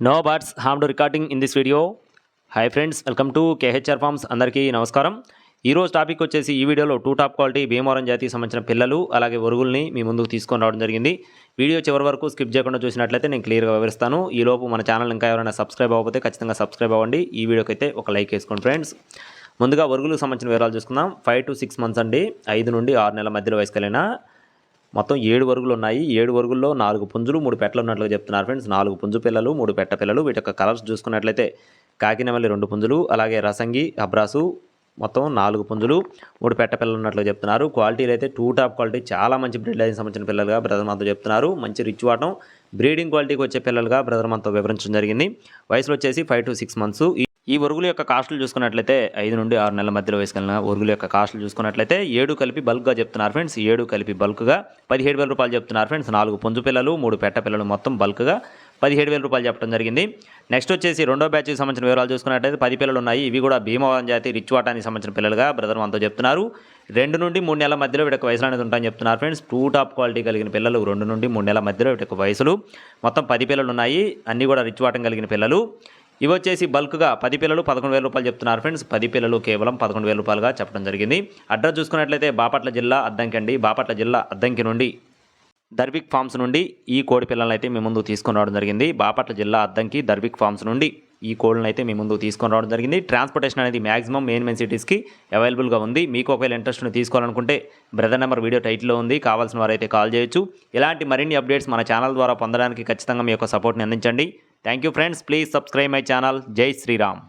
No birds harm to recording in this video hi friends welcome to KHR farms అందరికీ నమస్కారం. ఈరోజు topic వచ్చేసి ఈ వీడియోలో టూ టాప్ క్వాలిటీ భీమవరం జాతికి సంబంధించిన పిల్లలు అలాగే ఒరుగుల్ని మీ ముందుకు తీసుకొని రావడం జరిగింది. వీడియో చివరి వరకు స్కిప్ చేయకుండా చూసినట్లయితే నేను క్లియర్గా వివరిస్తాను. ఈలోపు మన ఛానల్ ఇంకా ఎవరైనా సబ్స్క్రైబ్ అవ్వకపోతే ఖచ్చితంగా సబ్స్క్రైబ్ అవ్వండి. ఈ వీడియోకి అయితే ఒక లైక్ వేసుకోండి ఫ్రెండ్స్ ముందుగా ఒరుగులకు సంబంధించిన వివరాలు చూసుకుందాం. ఫైవ్ టు సిక్స్ మంత్స్ అండి. ఐదు నుండి ఆరు నెలల మధ్యలో వయసు కలిగిన మొత్తం ఏడు వరుగులు ఉన్నాయి ఏడు వరుగుల్లో నాలుగు పుంజులు మూడు పెట్టలు ఉన్నట్లుగా చెప్తున్నారు ఫ్రెండ్స్. నాలుగు పుంజు పిల్లలు మూడు పెట్ట పిల్లలు. వీటి యొక్క కలర్స్ చూసుకున్నట్లయితే కాకినవల్లి రెండు పుంజులు అలాగే రసంగి అబ్రాసు మొత్తం నాలుగు పుంజులు మూడు పెట్ట పిల్లలు ఉన్నట్లుగా చెప్తున్నారు. క్వాలిటీలు అయితే టూ టాప్ క్వాలిటీ. చాలా మంచి బ్రీడ్ లైన్ సంబంధించిన పిల్లలుగా బ్రదర్ మనతో చెప్తున్నారు. మంచి రిచ్ వాటం. బ్రీడింగ్ క్వాలిటీకి వచ్చే పిల్లలుగా బ్రదర్ మనతో వివరించడం జరిగింది. వయసులో వచ్చేసి ఫైవ్ టు సిక్స్ మంత్స్. ఈ ఒరుగుల యొక్క కాస్టులు చూసుకున్నట్లయితే ఐదు నుండి ఆరు నెలల మధ్యలో వేసుకెళ్ళిన ఒరుగుల యొక్క కాస్టులు చూసుకున్నట్లయితే ఏడు కలిపి బల్క్గా చెప్తున్నారు ఫ్రెండ్స్. ఏడు కలిపి బల్క్గా పదిహేడు వేల రూపాయలు చెప్తున్నారు ఫ్రెండ్స్. నాలుగు పుంజు పిల్లలు మూడు పెట్ట పిల్లలు మొత్తం బల్క్గా పదిహేడు వేల రూపాయలు చెప్పడం జరిగింది. నెక్స్ట్ వచ్చేసి రెండో బ్యాచ్కి సంబంధించిన వివరాలు చూసుకున్నట్లయితే పది పిల్లలు ఉన్నాయి. ఇవి కూడా భీమవరం జాతి రిచ్ వాటానికి సంబంధించిన పిల్లలుగా బ్రదర్ మనతో చెప్తున్నారు. రెండు నుండి మూడు నెలల మధ్యలో వీటికి వయసులు అనేది ఉంటాయని చెప్తున్నారు ఫ్రెండ్స్. టూ టాప్ క్వాలిటీ కలిగిన పిల్లలు రెండు నుండి మూడు నెలల మధ్యలో వీటికి వయసులు. మొత్తం పది పిల్లలు ఉన్నాయి. అన్నీ కూడా రిచ్ వాటం కలిగిన పిల్లలు. ఇవి వచ్చేసి బల్క్గా పది పిల్లలు పదకొండు వేల రూపాయలు చెప్తున్నారు ఫ్రెండ్స్. పది పిల్లలు కేవలం పదకొండు వేల రూపాయలుగా చెప్పడం జరిగింది. అడ్రస్ చూసుకున్నట్లయితే బాపట్ల జిల్లా అద్దంకి అండి బాపట్ల జిల్లా అద్దంకి నుండి దర్బిక్ ఫార్మ్స్ నుండి ఈ కోడి పిల్లలను అయితే మీ ముందు తీసుకొని రావడం జరిగింది. బాపట్ల జిల్లా అద్దంకి దర్బిక్ ఫార్మ్స్ నుండి ఈ కోళ్ళని అయితే మీ ముందు తీసుకొని రావడం జరిగింది. ట్రాన్స్పోర్టేషన్ అనేది మాక్సిమం మెయిన్ మెయిన్ సిటీస్కి అవైలబుల్గా ఉంది. మీకు ఒకవేళ ఇంట్రెస్ట్ని తీసుకోవాలనుకుంటే బ్రదర్ నెంబర్ వీడియో టైటిల్లో ఉంది. కావాల్సిన వారైతే కాల్ చేయొచ్చు. ఇలాంటి మరిన్ని అప్డేట్స్ మన ఛానల్ ద్వారా పొందడానికి ఖచ్చితంగా మీ యొక్క సపోర్ట్ని అందించండి. Thank you friends please subscribe my channel జై శ్రీరామ్